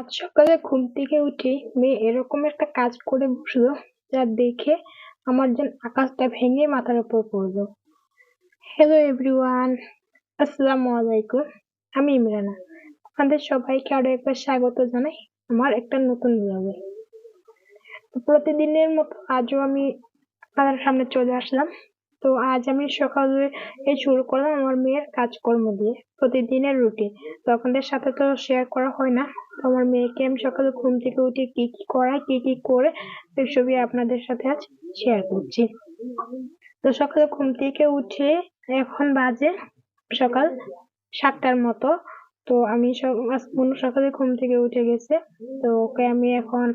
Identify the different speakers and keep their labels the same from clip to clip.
Speaker 1: আজ সকালে ঘুম থেকে উঠে মেয়ে এরকম একটা কাজ করে বসল যা দেখে আমার যেন আকাশটা ভেঙে মাথার উপর পড়ল। হ্যালো এভরিওয়ান আসসালামু আলাইকুম, আমি ইমরানা। আপনাদের সবাইকে আরও একবার স্বাগত জানাই আমার একটা নতুন ব্লগে প্রতিদিনের মতো আজও আমি আপনাদের সামনে চলে আসলাম। তো আজ আমি সকালে এই শুরু করলাম আমার মেয়ের কাজকর্ম দিয়ে, প্রতিদিনের রুটিন তো আপনাদের সাথে তো শেয়ার করা হয় না। আমার মেয়েকে আমি সকালে ঘুম থেকে উঠে কি কি করাই কি কি করে সেসবই আপনাদের সাথে আজ শেয়ার করছি। তো সকালে ঘুম থেকে উঠে এখন বাজে সকাল সাতটার মতো। তো আমি মনু সকালে ঘুম থেকে উঠে গেছে। তো ওকে আমি এখন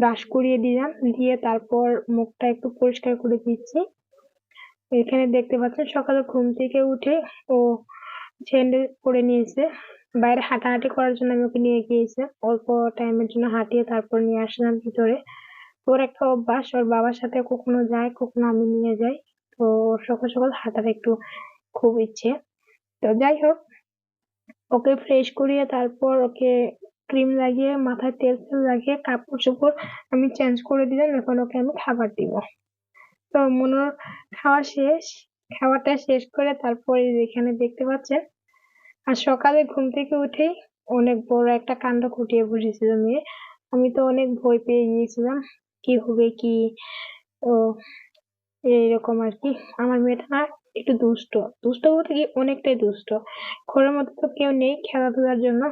Speaker 1: ব্রাশ করিয়ে দিলাম, দিয়ে তারপর মুখটা একটু পরিষ্কার করে দিচ্ছি। এখানে দেখতে পাচ্ছেন সকালে ঘুম থেকে উঠে ও স্যান্ডেল পরে নিয়েছে। বাইরে হাঁটাহাঁটি করার জন্য আমি ওকে নিয়ে গিয়েছি। অল্প টাইমের জন্য হাঁটিয়ে তারপর নিয়ে আসলাম ভিতরে। ওর একটা অভ্যাস, ওর বাবার সাথে কখনো যায়, কখনো আমি নিয়ে যাই। তো সকাল সকাল হাঁটার একটু খুব ইচ্ছে। তো যাই হোক, ওকে ফ্রেশ করিয়ে তারপর ওকে ক্রিম লাগিয়ে, মাথায় তেল তেল লাগিয়ে, কাপড় চোপড় আমি চেঞ্জ করে দিলাম। এখন ওকে আমি খাবার দিব। তো মনুর খাওয়া শেষ। খাওয়াটা শেষ করে তারপরে এখানে দেখতে পাচ্ছেন আর সকালে ঘুম থেকে উঠেই অনেক বড় একটা কাণ্ড ঘটিয়ে বসেছিল মেয়ে। আমি তো অনেক ভয় পেয়ে গিয়েছিলাম, কি হবে, কি? ও এইরকম আর কি। আমার মেয়েটা না একটু দুষ্ট। দুষ্ট বলতে কি অনেকটাই দুষ্ট। ঘরের মধ্যে তো কেউ নেই খেলাধুলার জন্য।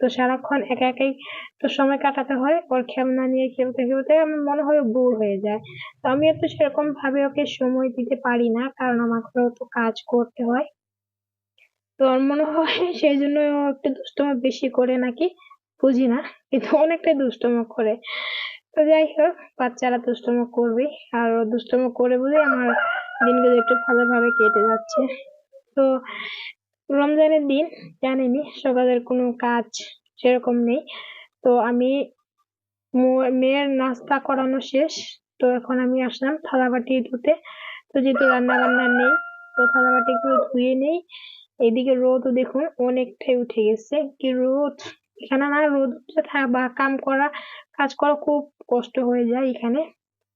Speaker 1: তো সারাক্ষণ একা একাই তো সময় কাটাতে হয়। ওর খেলনা নিয়ে খেলতে খেলতে আমার মনে হয় বোর হয়ে যায়। তো আমি তো সেরকম ভাবে ওকে সময় দিতে পারি না, কারণ আমাকে তো কাজ করতে হয়। তো আমার মনে হয় সেই জন্য একটু দুষ্টুমি বেশি করে নাকি? বুঝি না, কিন্তু অনেকটাই দুষ্টুমি করে। তো যাই হোক, বাচ্চারা দুষ্টুমি করবে। আর দুষ্টুমি করে বলে আমার দিনগুলো একটু ভালোভাবে কেটে যাচ্ছে। তো রমজানের দিন জানেনই সকালের কোনো কাজ সেরকম নেই। তো আমি মেয়ের নাস্তা করানো শেষ। তো এখন আমি আসলাম থালা বাটি ধুতে। তো যেহেতু রান্না বান্না নেই, তো থালা বাটি গুলো ধুয়ে নেই। এদিকে রোদও দেখুন, অনেকটাই উঠে গেছে। কি রোদ? এখানে না রোদ বা কাম করা, কাজ করা খুব কষ্ট হয়ে যায় এখানে।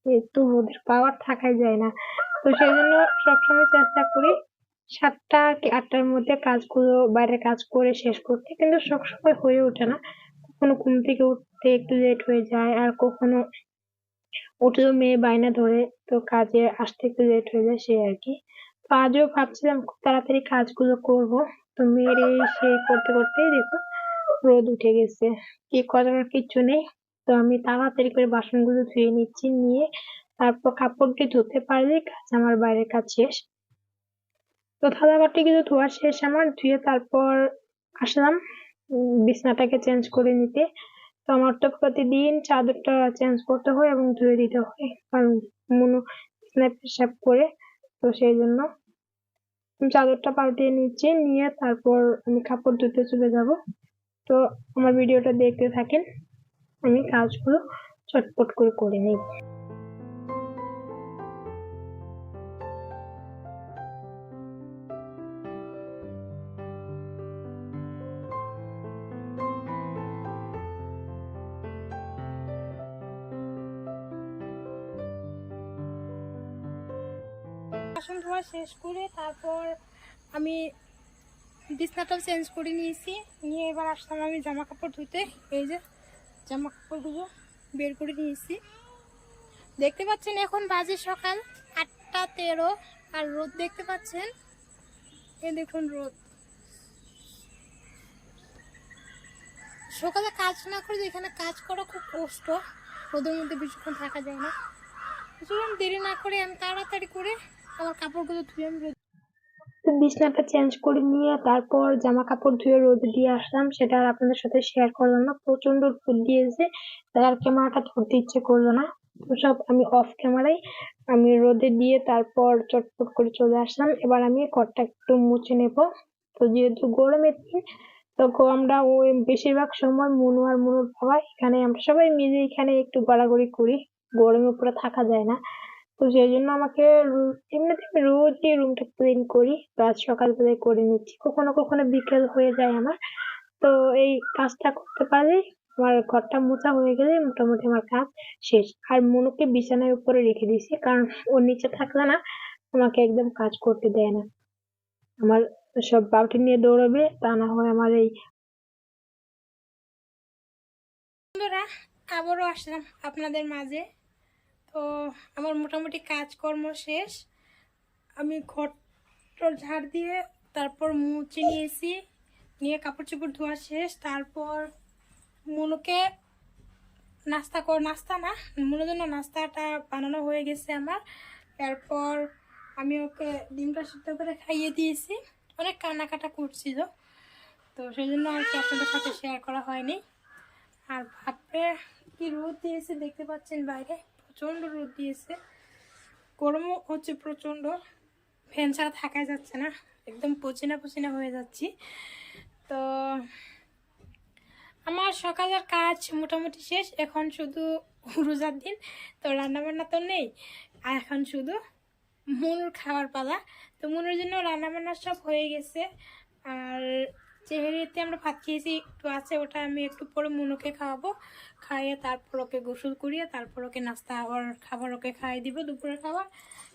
Speaker 1: একটু রোদের পাওয়ার থাকাই যায় না। তো সেই জন্য সবসময় চেষ্টা করি সাতটা কি আটটার মধ্যে কাজগুলো, বাইরের কাজ করে শেষ করতে। কিন্তু সবসময় হয়ে ওঠে না। কখনো ঘুম থেকে উঠতে একটু লেট হয়ে যায়, আর কখনো উঠলেও মেয়ে বায়না ধরে তো কাজে আসতে একটু লেট হয়ে যায় সেই আর কি। তো আজও ভাবছিলাম খুব তাড়াতাড়ি কাজগুলো করব। তো এই সে করতে করতেই দেখো রোদ উঠে গেছে। কি করার কিছু নেই। তো আমি তাড়াতাড়ি করে বাসনগুলো ধুয়ে নিচ্ছি, নিয়ে তারপর কাপড়টি ধুতে পারলে কাজ আমার বাইরের কাজ শেষ। তো থালা বাটি কিন্তু ধোয়া শেষ আমার, ধুয়ে তারপর আসলাম বিছনাটাকে চেঞ্জ করে নিতে। তো আমার তো প্রতিদিন চাদরটা চেঞ্জ করতে হয় এবং ধুয়ে দিতে হয়। কারণ মনু পেশাব করে তো সেই জন্য আমি চাদরটা পাল্টিয়ে নিচ্ছি, নিয়ে তারপর আমি কাপড় ধুতে চলে যাব। তো আমার ভিডিওটা দেখতে থাকেন, আমি কাজগুলো চটপট করে করে নিই। ধোয়া শেষ করে তারপর আমি বিছনাটাও চেঞ্জ করে নিয়েছি। নিয়ে এবার আসলাম আমি জামা কাপড় ধুতে। এই যে জামা কাপড়গুলো বের করে নিয়েছি। দেখতে পাচ্ছেন এখন বাজে সকাল আটটা তেরো আর রোদ দেখতে পাচ্ছেন? এ দেখুন রোদ। সকালে কাজ না করে এখানে কাজ করা খুব কষ্ট। রোদের মধ্যে বেশিক্ষণ থাকা যায় না। দেরি না করে আমি তাড়াতাড়ি করে আমার কাপড়গুলো ধুয়ে আমি বিছনাটা চেঞ্জ করে নিয়ে তারপর জামা কাপড় ধুয়ে রোদ দিয়ে আসলাম। সেটা আর আপনাদের সাথে শেয়ার করলাম না। প্রচণ্ড রোদ দিয়েছে। তাই আর ক্যামেরাটা ধরতে ইচ্ছে করল না। তো সব আমি অফ ক্যামেরাই আমি রোদে দিয়ে তারপর চটপট করে চলে আসলাম। এবার আমি ঘরটা একটু মুছে নেব। তো যেহেতু গরমের দিন, তো আমরা ওই বেশিরভাগ সময় মনু আর মনুর বাবা এখানে, আমরা সবাই মিলে এখানে একটু গড়াগড়ি করি। গরমের উপরে থাকা যায় না। তো সেই জন্য আমাকে এমনিতে আমি রোজই রুমটা ক্লিন করি তো আজ সকালবেলায় করে নিচ্ছি। কখনো কখনো বিকেল হয়ে যায় আমার। তো এই কাজটা করতে পারলেই আমার ঘরটা মোছা হয়ে গেলে মোটামুটি আমার কাজ শেষ। আর মনুকে বিছানার উপরে রেখে দিয়েছি, কারণ ও নিচে থাকলে না আমাকে একদম কাজ করতে দেয় না। আমার সব বাউটি নিয়ে দৌড়াবে, তা না হয় আমার এই
Speaker 2: বন্ধুরা, আবারও আসলাম আপনাদের মাঝে। তো আমার মোটামুটি কাজকর্ম শেষ। আমি ঘর ঝাড় দিয়ে তারপর মুছে নিয়েছি। নিয়ে কাপড় চোপড় ধোয়া শেষ। তারপর মনুকে নাস্তা কর, নাস্তা না, মনের জন্য নাস্তাটা বানানো হয়ে গেছে আমার। এরপর আমি ওকে ডিমটা সিদ্ধ করে খাইয়ে দিয়েছি। অনেক কান্নাকাটা করছিল। তো সেই জন্য আর কি আপনাদের সাথে শেয়ার করা হয়নি। আর ভাববে কি রোদ দিয়েছে দেখতে পাচ্ছেন বাইরে। প্রচণ্ড রোদ দিয়েছে। গরমও হচ্ছে প্রচণ্ড। ফ্যান ছাড়া থাকা যাচ্ছে না। একদম পচিনা পচিনা হয়ে যাচ্ছি। তো আমার সকালের কাজ মোটামুটি শেষ। এখন শুধু রোজার দিন। তো রান্নাবান্না তো নেই। আর এখন শুধু মনুর খাওয়ার পালা। তো মনুর জন্য রান্নাবান্না সব হয়ে গেছে। আর চেহারিতে আমরা ভাত খেয়েছি, একটু আছে, ওটা আমি একটু পরে মনুকে খাওয়াবো। খাইয়ে তারপর ওকে গোসল করিয়ে, তারপর ওকে নাস্তা আবার খাবার ওকে খাইয়ে দিব, দুপুরের খাবার।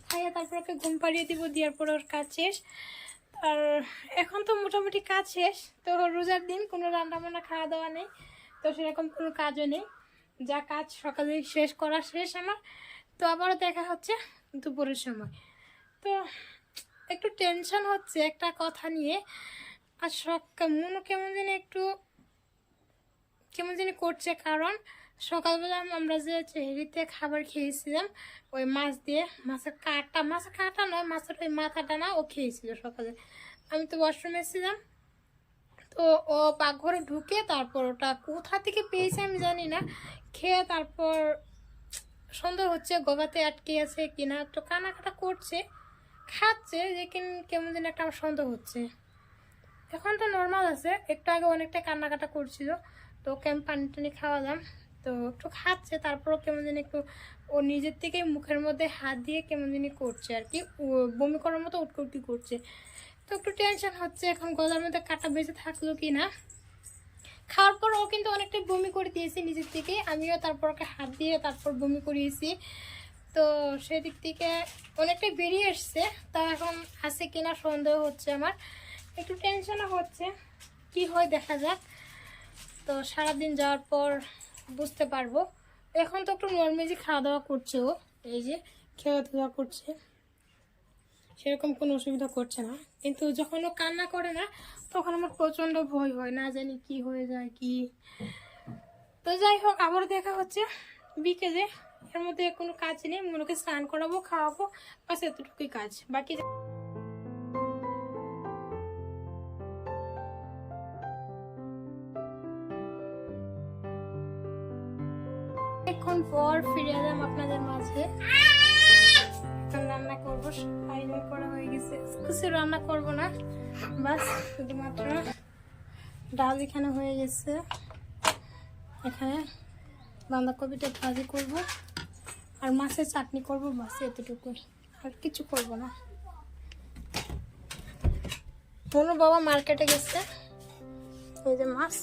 Speaker 2: খাইয়ে তারপর ওকে ঘুম পাড়িয়ে দিব, দেওয়ার পরে ওর কাজ শেষ। আর এখন তো মোটামুটি কাজ শেষ। তো রোজার দিন কোনো রান্নাবান্না খাওয়া দাওয়া নেই। তো সেরকম কোনো কাজও নেই। যা কাজ সকালে শেষ করা শেষ আমার। তো আবারও দেখা হচ্ছে দুপুরের সময়। তো একটু টেনশন হচ্ছে একটা কথা নিয়ে। আর সকাল মনও কেমন যেন একটু কেমন যেন করছে কারণ সকালবেলা আমরা যে চেহারিতে খাবার খেয়েছিলাম, ওই মাছ দিয়ে, মাছের কাটা মাছের কাটা নয়, মাছের ওই মাথাটা না ও খেয়েছিল সকালে। আমি তো ওয়াশরুমে ছিলাম, তো ও পাকঘরে ঢুকে তারপর ওটা কোথা থেকে পেয়েছে আমি জানি না, খেয়ে তারপর সন্দেহ হচ্ছে গবাতে আটকে আছে কিনা তো কানাকাটা করছে, খাচ্ছে, লেকিন কেমন যেন একটা আমার সন্দেহ হচ্ছে। এখন তো নর্মাল আছে। একটু আগে অনেকটা কান্নাকাটা করছিল। তো ওকে আমি পানি টানি খাওয়ালাম। তো একটু খাচ্ছে, তারপরও কেমন যেন একটু ও নিজের থেকে মুখের মধ্যে হাত দিয়ে কেমন যেন করছে আর কি। বমি করার মতো উটকুটি করছে। তো একটু টেনশন হচ্ছে, এখন গলার মধ্যে কাটা বেঁচে থাকল কি না খাওয়ার পর ও কিন্তু অনেকটাই বমি করে দিয়েছে নিজের থেকে আমিও তারপর ওকে হাত দিয়ে তারপর বমি করিয়েছি। তো সেদিক থেকে অনেকটাই বেরিয়ে এসছে। তা এখন আছে কিনা সন্দেহ হচ্ছে আমার। একটু টেনশনও হচ্ছে। কি হয় দেখা যাক। তো সারাদিন যাওয়ার পর বুঝতে পারব। এখন তো একটু নর্মালি খাওয়া দাওয়া করছে ও। এই যে দাওয়া করছে। সেরকম কোনো অসুবিধা করছে না। কিন্তু যখন ও কান্না করে না, তখন আমার প্রচণ্ড ভয় হয়। না জানি কি হয়ে যায়, কি? তো যাই হোক আবার দেখা হচ্ছে। বিকেলে এর মধ্যে কোনো কাজ নেই। মনুকে স্নান করাবো, খাওয়াবো। বাস এতটুকুই কাজ। বাকি অনেকক্ষণ পর ফিরে এলাম আপনাদের মাঝে। রান্না করব আয়োজন করা হয়ে গেছে। কিছু রান্না করব না, বাস শুধুমাত্র ডাল এখানে হয়ে গেছে। এখানে বাঁধাকপিটা ভাজি করব, আর মাছের চাটনি করব, বাস এতটুকু আর কিছু করব না। মনু বাবা মার্কেটে গেছে, এই যে মাছ।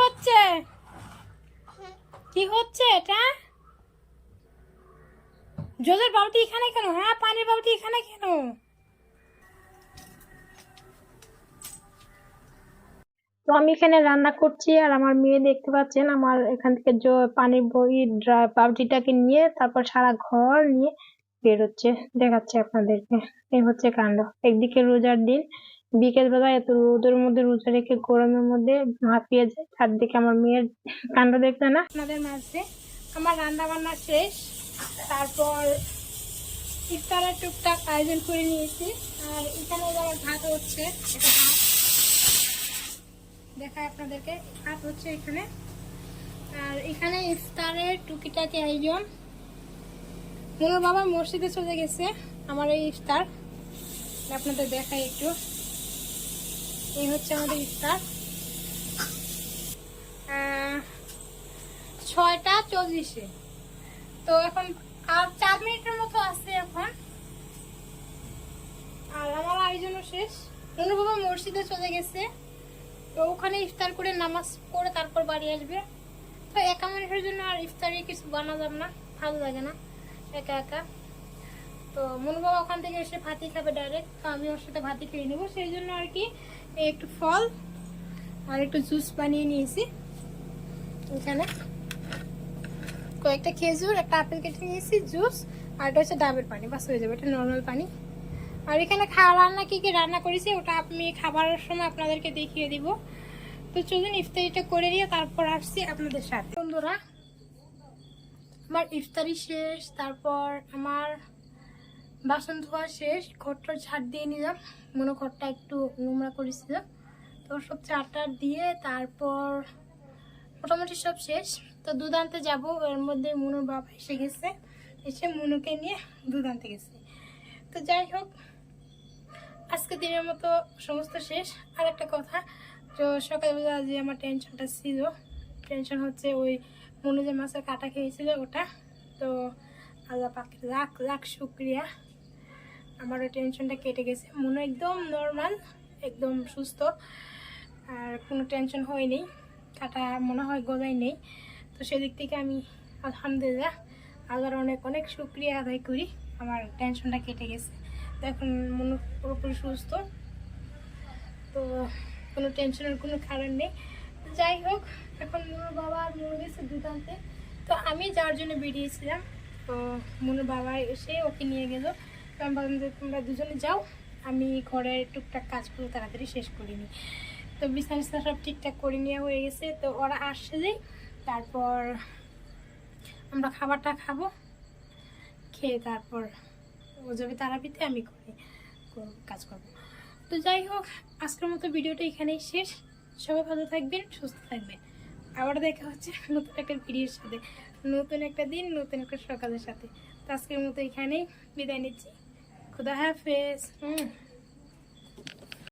Speaker 2: হচ্ছে? কি হচ্ছে এটা? এখানে কেন? হ্যাঁ পানির এখানে কেন?
Speaker 1: তো আমি এখানে রান্না করছি আর আমার মেয়ে দেখতে পাচ্ছেন, আমার এখান থেকে পানির বই বালতিটাকে নিয়ে তারপর সারা ঘর নিয়ে বেরোচ্ছে, দেখাচ্ছে আপনাদেরকে। এই হচ্ছে কাণ্ড। একদিকে রোজার দিন বিকেল বেলা এত রোদের মধ্যে রোজা রেখে গরমের মধ্যে হাঁপিয়ে যায়। চারদিকে আমার মেয়ের কাণ্ড দেখলে না?
Speaker 2: আপনাদের মাঝে আমার রান্না বান্না শেষ, তারপর ইফতারের টুকটাক আয়োজন করে নিয়েছি। আর এখানে আমার ভাত হচ্ছে দেখায় আপনাদেরকে, ভাত হচ্ছে এখানে। আর এখানে ইফতারের টুকিটাকি আয়োজন। মনোর বাবা মসজিদে চলে গেছে, আমার এই ইফতার। আপনাদের দেখাই একটু। এই হচ্ছে আমাদের ইফতার। ছয়টা চল্লিশে। তো এখন আর চার মিনিটের মতো আছে এখন। আর আমার আয়োজনও শেষ। অনুভবা মসজিদে চলে গেছে। তো ওখানে ইফতার করে, নামাজ পড়ে তারপর বাড়ি আসবে। তো একা মানুষের জন্য আর ইফতারে কিছু বানা যাবে না। ভালো লাগে না একা একা। তো মনু বাবা ওখান থেকে এসে ভাতি খাবে ডাইরেক্ট তো আমি ওর সাথে ভাতি খেয়ে নেব। সেই জন্য আর কি একটু ফল আর একটু জুস বানিয়ে নিয়েছি। এখানে কয়েকটা খেজুর, একটা আপেল কেটে নিয়েছি, জুস, আর এটা হচ্ছে ডাবের পানি। বাস, হয়ে যাবে, এটা নর্মাল পানি। আর এখানে খাওয়া রান্না কি কি রান্না করেছি, ওটা আমি খাবারের সময় আপনাদেরকে দেখিয়ে দিব। তো চলুন, ইফতারিটা করে নিয়ে তারপর আসছি আপনাদের সাথে। বন্ধুরা, আমার ইফতারি শেষ, তারপর আমার বাসন ধোয়া শেষ ঘরটা ঝাড় দিয়ে নিলাম। মনে ঘরটা একটু নোংরা করেছিলাম। তো সব চারটা দিয়ে তারপর মোটামুটি সব শেষ। তো দুধ আনতে যাব, এর মধ্যে মুনুর বাবা এসে গেছে। এসে মুনুকে নিয়ে দুধ আনতে গেছে। তো যাই হোক আজকে দিনের মতো সমস্ত শেষ। আর একটা কথা, তো সকালবেলা যে আমার টেনশনটা ছিল, টেনশন হচ্ছে ওই মনু যে মাছের কাটা খেয়েছিল ওটা। তো আল্লাহ পাকের লাখ লাখ শুক্রিয়া। আমার ওই টেনশনটা কেটে গেছে। মনে একদম নর্মাল একদম সুস্থ। আর কোনো টেনশন হয়নি। কাটা মনে হয় গলায় নেই। তো সেদিক থেকে আমি আলহামদুলিল্লাহ আল্লাহর অনেক অনেক শুক্রিয়া আদায় করি। আমার টেনশনটা কেটে গেছে। তো এখন মনে পুরোপুরি সুস্থ। তো কোনো টেনশনের কোনো কারণ নেই। যাই হোক, এখন মনুর বাবা আর মনে গেছে দুধ তো আমি যাওয়ার জন্য বেরিয়েছিলাম। তো মনুর বাবা এসে ওকে নিয়ে গেল। আমি যে তোমরা দুজনে যাও, আমি ঘরের টুকটাক কাজগুলো তাড়াতাড়ি শেষ করিনি তো বিছানা টিছানা সব ঠিকঠাক করে নেওয়া হয়ে গেছে, তো ওরা আসলেই তারপর আমরা খাবারটা খাব, খেয়ে তারপর ও যাবে তারাবিতে আমি করে কাজ করব। তো যাই হোক, আজকের মতো ভিডিওটা এখানেই শেষ। সবাই ভালো থাকবেন, সুস্থ থাকবেন। আবার দেখা হচ্ছে নতুন একটা ভিডিওর সাথে, নতুন একটা দিন, নতুন একটা সকালের সাথে। তো আজকের মতো এখানেই বিদায় নিচ্ছি। Kuda Hafiz. Hum.